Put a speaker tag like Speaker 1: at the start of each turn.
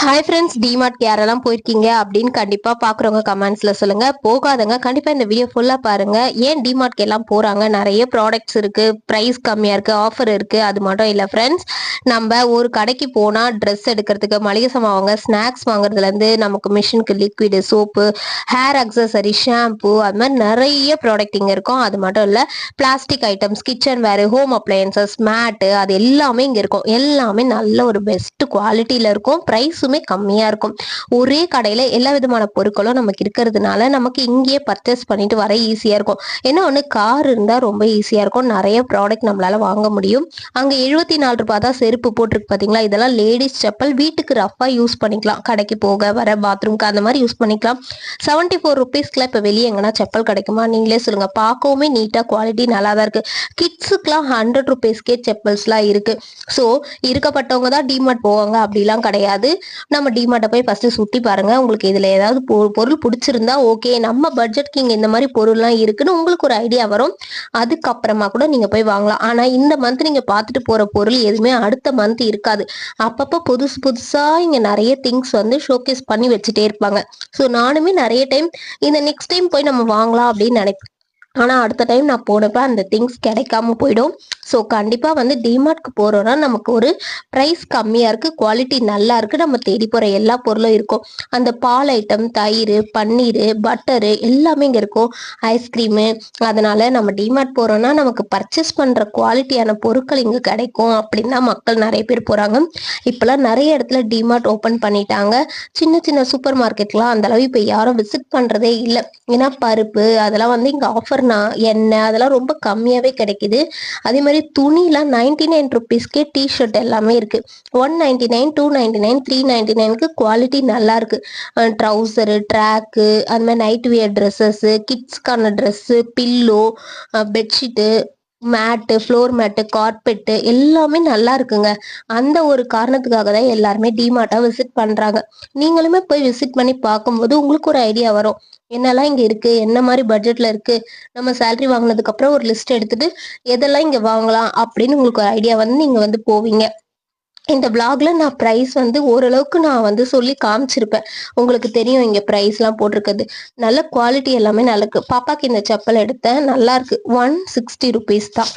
Speaker 1: Hi friends DMart யாரெல்லாம் போயிருக்கீங்க அப்படின்னு கண்டிப்பாக பார்க்குறவங்க கமெண்ட்ஸில் சொல்லுங்கள் போகாதங்க கண்டிப்பாக இந்த வீடியோ ஃபுல்லாக பாருங்கள் ஏன் டிமார்ட்க்கு எல்லாம் போகிறாங்க நிறைய ப்ராடக்ட்ஸ் இருக்குது ப்ரைஸ் கம்மியாக இருக்குது ஆஃபர் இருக்குது அது மட்டும் இல்லை ஃப்ரெண்ட்ஸ் நம்ம ஒரு கடைக்கு போனால் ட்ரெஸ் எடுக்கிறதுக்கு மளிகை சாமான் வாங்க ஸ்நாக்ஸ் வாங்குறதுலேருந்து நமக்கு மிஷினுக்கு liquid soap hair accessory shampoo அது மாதிரி நிறைய ப்ராடக்ட் இங்கே இருக்கும். அது மட்டும் இல்லை பிளாஸ்டிக் ஐட்டம்ஸ் கிச்சன் வேறு ஹோம் அப்ளையன்சஸ் மேட்டு அது எல்லாமே இங்கே இருக்கும். எல்லாமே நல்ல ஒரு பெஸ்ட் குவாலிட்டியில் இருக்கும். ப்ரைஸ் ப்ரைஸுமே கம்மியா இருக்கும். ஒரே கடையில எல்லா விதமான பொருட்களும் நமக்கு இருக்கிறதுனால நமக்கு இங்கேயே பர்ச்சேஸ் பண்ணிட்டு வர ஈஸியா இருக்கும். என்ன ஒன்று கார் இருந்தா ரொம்ப ஈஸியா இருக்கும். நிறைய ப்ராடக்ட் நம்மளால வாங்க முடியும். அங்க எழுபத்தி நாலு ரூபாய் தான் செருப்பு போட்டிருக்கு பாத்தீங்களா? இதெல்லாம் லேடிஸ் செப்பல் வீட்டுக்கு ரஃபா யூஸ் பண்ணிக்கலாம். கடைக்கு போக வர பாத்ரூம்க்கு அந்த மாதிரி யூஸ் பண்ணிக்கலாம். செவன்டி ஃபோர் ருபீஸ்க்குலாம் இப்போ வெளியே எங்கன்னா செப்பல் கிடைக்குமா? நீங்களே சொல்லுங்க. பார்க்கவுமே நீட்டா குவாலிட்டி நல்லா தான் இருக்கு. கிட்ஸுக்குலாம் ஹண்ட்ரட் ருபீஸ்க்கே செப்பல்ஸ்லாம் இருக்கு. ஸோ இருக்கப்பட்டவங்க தான் டிமார்ட் போவாங்க. அப்படிலாம் கிடையாது. நம்ம டிமார்ட்டை போய் ஃபர்ஸ்ட் சுட்டி பாருங்க. உங்களுக்கு இதுல ஏதாவது பொ- பொருள் பிடிச்சிருந்தா ஓகே நம்ம பட்ஜெட்க்கு இங்க இந்த மாதிரி பொருள்லாம் இருக்குன்னு உங்களுக்கு ஒரு ஐடியா வரும். அதுக்கப்புறமா கூட நீங்க போய் வாங்கலாம். ஆனா இந்த மந்த் நீங்க பார்த்துட்டு போற பொருள் எதுவுமே அடுத்த மந்த் இருக்காது. அப்பப்போ புதுசு புதுசா இங்க நிறைய திங்ஸ் வந்து ஷோகேஸ் பண்ணி வச்சுட்டே இருப்பாங்க. ஸோ நானுமே நிறைய டைம் இந்த நெக்ஸ்ட் டைம் போய் நம்ம வாங்கலாம் அப்படின்னு நினைப்பேன். ஆனால் அடுத்த டைம் நான் போனப்ப அந்த திங்ஸ் கிடைக்காம போயிடும். ஸோ கண்டிப்பாக வந்து டிமார்ட்க்கு போகிறோன்னா நமக்கு ஒரு ப்ரைஸ் கம்மியாக இருக்குது குவாலிட்டி நல்லா இருக்குது நம்ம தேடி போகிற எல்லா பொருளும் இருக்கும். அந்த பால் ஐட்டம் தயிர் பன்னீர் பட்டரு எல்லாமே இங்கே இருக்கும். ஐஸ்கிரீமு அதனால நம்ம டிமார்ட் போகிறோன்னா நமக்கு பர்ச்சேஸ் பண்ணுற குவாலிட்டியான பொருட்கள் இங்கே கிடைக்கும் அப்படின்னு தான் மக்கள் நிறைய பேர் போகிறாங்க இப்போலாம் நிறைய இடத்துல டிமார்ட் ஓப்பன் பண்ணிட்டாங்க. சின்ன சின்ன சூப்பர் மார்க்கெட்லாம் அந்த அளவு இப்போ யாரும் விசிட் பண்ணுறதே இல்லை. ஏன்னா பருப்பு அதெல்லாம் வந்து இங்கே ஆஃபர் ஆஃபர்னா எண்ணெய் அதெல்லாம் ரொம்ப கம்மியாவே கிடைக்குது. அதே மாதிரி துணிலாம் நைன்டி நைன் ருபீஸ்க்கே டிஷர்ட் எல்லாமே இருக்கு. One ninety nine two ninety nine three ninety நைனுக்கு குவாலிட்டி நல்லா இருக்கு. ட்ரௌசரு ட்ராக்கு அது மாதிரி night wear dresses கிட்ஸ்க்கான dress pillow bedsheet mat floor mat carpet எல்லாமே நல்லா இருக்குங்க. அந்த ஒரு காரணத்துக்காக தான் எல்லாருமே டிமார்ட்டா விசிட் பண்றாங்க. நீங்களுமே போய் விசிட் பண்ணி பார்க்கும்போது உங்களுக்கு ஒரு ஐடியா வரும். என்னெல்லாம் இங்க இருக்கு? என்ன மாதிரி பட்ஜெட்ல இருக்கு? நம்ம சேலரி வாங்கினதுக்கு அப்புறம் ஒரு லிஸ்ட் எடுத்துட்டு எதெல்லாம் இங்க வாங்கலாம் அப்படின்னு உங்களுக்கு ஒரு ஐடியா வந்து நீங்க வந்து போவீங்க. இந்த பிளாக்ல நான் ப்ரைஸ் வந்து ஓரளவுக்கு நான் வந்து சொல்லி காமிச்சிருப்பேன். உங்களுக்கு தெரியும் இங்க ப்ரைஸ்லாம் போட்டிருக்கிறது. நல்ல குவாலிட்டி எல்லாமே நல்லா இருக்கு. பாப்பாக்கு இந்த செப்பல் எடுத்தேன். நல்லா இருக்கு. ஒன் சிக்ஸ்டி ருபீஸ் தான்.